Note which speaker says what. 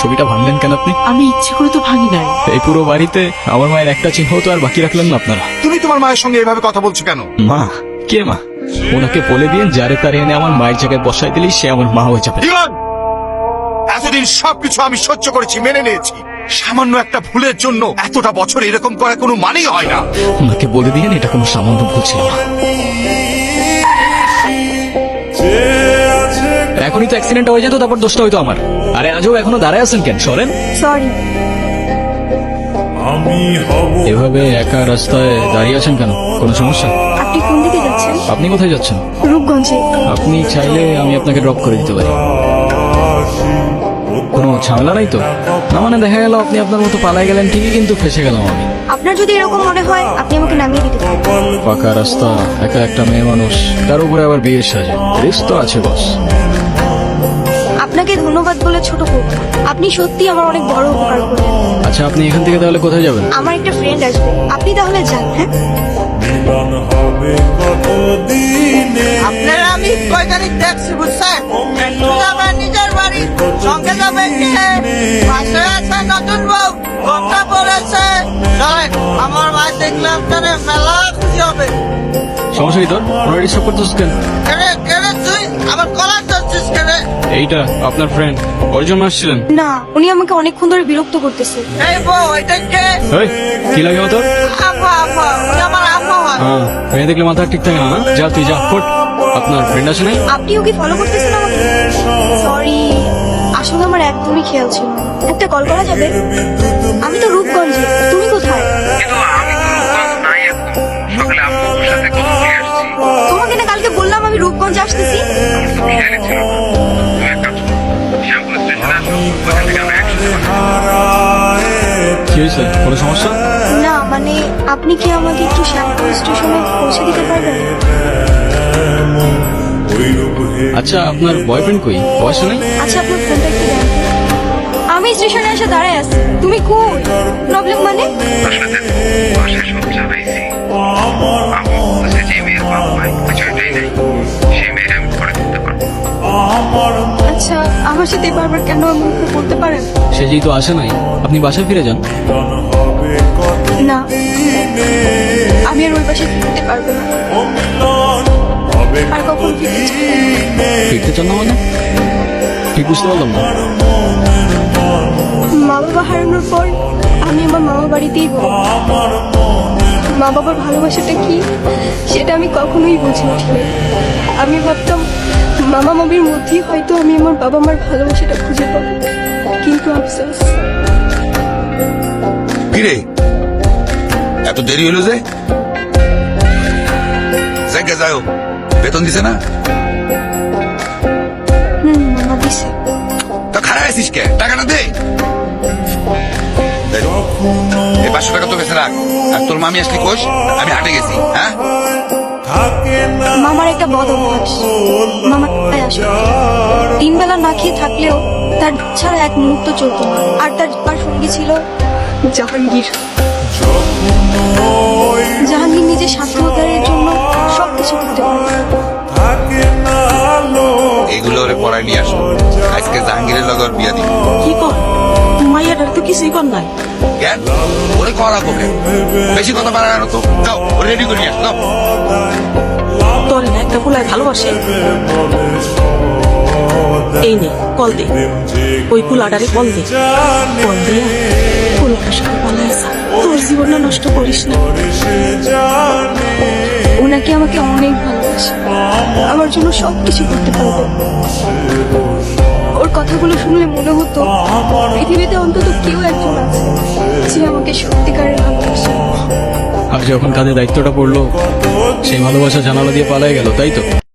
Speaker 1: ছবিটা ভাঙলেন কেন আপনি?
Speaker 2: আমি ইচ্ছে করে তো ভাঙি নাই।
Speaker 1: এই পুরো বাড়িতে আমার মায়ের একটা চিহ্ন তো আর বাকি রাখলেন না আপনারা।
Speaker 3: তুমি তোমার মায়ের সঙ্গে এভাবে কথা বলছো কেন?
Speaker 1: মা কে মা? ওনাকে বলে দিয়ে যারে তারে এনে আমার মায়ের জায়গায় বসাই দিলেই সে আমার মা হয়ে যাবে।
Speaker 3: এতদিন সবকিছু আমি সহ্য করেছি মেনে নিয়েছি। সামান্য একটা ভুলের জন্য এতটা বছর এরকম করা কোনো মানেই হয় না।
Speaker 1: ওনাকে বলে দিয়ে এটা কোনো সামান্য ভুল ছিল না। এখনই তো অ্যাক্সিডেন্ট হয়ে যেত তারপর দোষটা হয়তো আমার। আরে আজও এখনও দাঁড়ায় আছেন কেন? সরেন।
Speaker 2: সরি
Speaker 1: এভাবে একা রাস্তায় দাঁড়িয়ে আছেন কেন? কোনো সমস্যা?
Speaker 2: আপনি কোন দিকে যাচ্ছেন?
Speaker 1: আপনি কোথায় যাচ্ছেন?
Speaker 2: রূপগঞ্জে।
Speaker 1: আপনি চাইলে আমি আপনাকে ড্রপ করে দিতে পারি। কোনো ঝামেলা নাই তো? না মানে দেখা গেল আপনি আপনার মতো পালাই গেলেন ঠিকই কিন্তু ফেসে গেলাম আমি।
Speaker 2: আপনার যদি এরকম মনে হয় আপনি আমাকে নামিয়ে দিতে পারেন।
Speaker 1: পাকা রাস্তা একা একটা মেয়ে মানুষ তার উপরে আবার বিয়ের সাজে। রিস্ক তো আছে বস
Speaker 2: আপনাকে ধন্যবাদ বলে ছোট করব আপনি সত্যি আমার অনেক বড় উপকার করলেন।
Speaker 1: আচ্ছা আপনি এখান থেকে তাহলে কোথায় যাবেন?
Speaker 2: আমার একটা ফ্রেন্ড আসবে। আপনি তাহলে যান হ্যাঁ?
Speaker 4: আপনারা আমি কয়খানিক দেখছি বুঝছেন? আমার নিজের বাড়ি সঙ্গে যাবেন পাশে আছে নতুন বউ ঘরটা পড়েছে। আমার মা দেখলে আপনারা মেলা খুশি হবে।
Speaker 1: সমস্যা কি তোর? ওরা ডিস্টার্ব করতেছিস কেন?
Speaker 4: কেড়ে কেড়ে তুই আমার কলার কেড়ে
Speaker 1: এইটা আপনার ফ্রেন্ড ওর জন্য আসছিলেন?
Speaker 2: না উনি আমাকে অনেকক্ষণ ধরে বিরক্ত করতেছে।
Speaker 4: এই বউ এটা কে?
Speaker 1: এই, কি লাগে তোর
Speaker 4: উনি আমার হয়।
Speaker 1: হ্যাঁ মেয়ে দেখলে মাথা ঠিক থাকে না না যা তুই যা ফোট। আপনার ফ্রেন্ড আছে নাই?
Speaker 2: আপনিও কি ফলো করতেছেন আমাকে? সরি আসলে আমার একদমই খেয়াল ছিল না। একটা কল করা যাবে? আমি তো রূপগঞ্জে তুমি কোথায়?
Speaker 1: হয়েছে কোনো সমস্যা?
Speaker 2: না মানে আপনি কি আমাকে একটু শ্যামপুর স্টেশনে পৌঁছে দিতে পারবেন?
Speaker 1: আচ্ছা আপনার বয়ফ্রেন্ড কই? পয়সা নেই
Speaker 2: আচ্ছা আপনার ফোনটা একটু দেন আমি স্টেশনে এসে দাঁড়ায় আছি। তুমি কোন প্রবলেম মানে? আচ্ছা আমার সাথে বারবার কেন এমন করতে পারেন?
Speaker 1: সে যেহেতু আসে নাই আপনি বাসায় ফিরে যান।
Speaker 2: না। আমি আর ওই পাশে ফিরতে পারব না। আর কখন ফিরতে
Speaker 1: চান না মানে? ঠিক বুঝতে পারলাম না।
Speaker 2: মা বাবা হারানোর পর আমি আমার মামা বাড়িতেই মা বাবার ভালোবাসাটা কি? সেটা আমি কখনোই বুঝে উঠিনি আমি ভাবতাম মামা মামির মধ্যেই হয়তো আমি আমার বাবা মার ভালোবাসাটা খুঁজে পাবো। কিন্তু আফসোস।
Speaker 3: কিরে? এত দেরি হলো যে? জায়গা যাও বেতন দিছে না? তা খারাপ আছিস কে? টাকাটা দে। এই পাঁচশো টাকা তো বেছে রাখ আর তোর মামি আসলি কোষ আমি হাটে গেছি হ্যাঁ?
Speaker 2: মামার একটা বদ অভ্যাস মামা তিন বেলা না খেয়ে থাকলেও তার ছাড়া এক মুহূর্ত চলতো না। আর তার সঙ্গী ছিল জাহাঙ্গীর। জাহাঙ্গীর নিজের স্বার্থোদ্ধারের জন্য সবকিছু করতে পারে
Speaker 3: এইগুলো ওরে পড়ায় নিয়ে আসো। আজকে জাহাঙ্গীরের লগর বিয়া দিব।
Speaker 5: কি কর? মাইয়াটার তো কিছুই কর নাই।
Speaker 3: কেন? ওরে করা কোকে বেশি কথা বাড়ানো তো। যাও রেডি করে নিয়ে আসো
Speaker 5: তোর না একটা ফুলায় ভালোবাসে। এই নে কল দে। ওই ফুলাটারে কল দে। কল দিয়ে যা। তোর জীবনটা নষ্ট করিস না।
Speaker 2: আমাকে অনেক ভালোবাসে। আমার জন্য সবকিছু করতে পারবে। ওর কথাগুলো শুনলে মনে হতো, পৃথিবীতে অন্তত কেউ একজন আছে যে আমাকে সত্যিকারের ভালোবাসে।
Speaker 1: আর যখন কাঁধে দায়িত্বটা পড়ল, সেই ভালোবাসা জানালা দিয়ে পালাই গেল, তাই তো?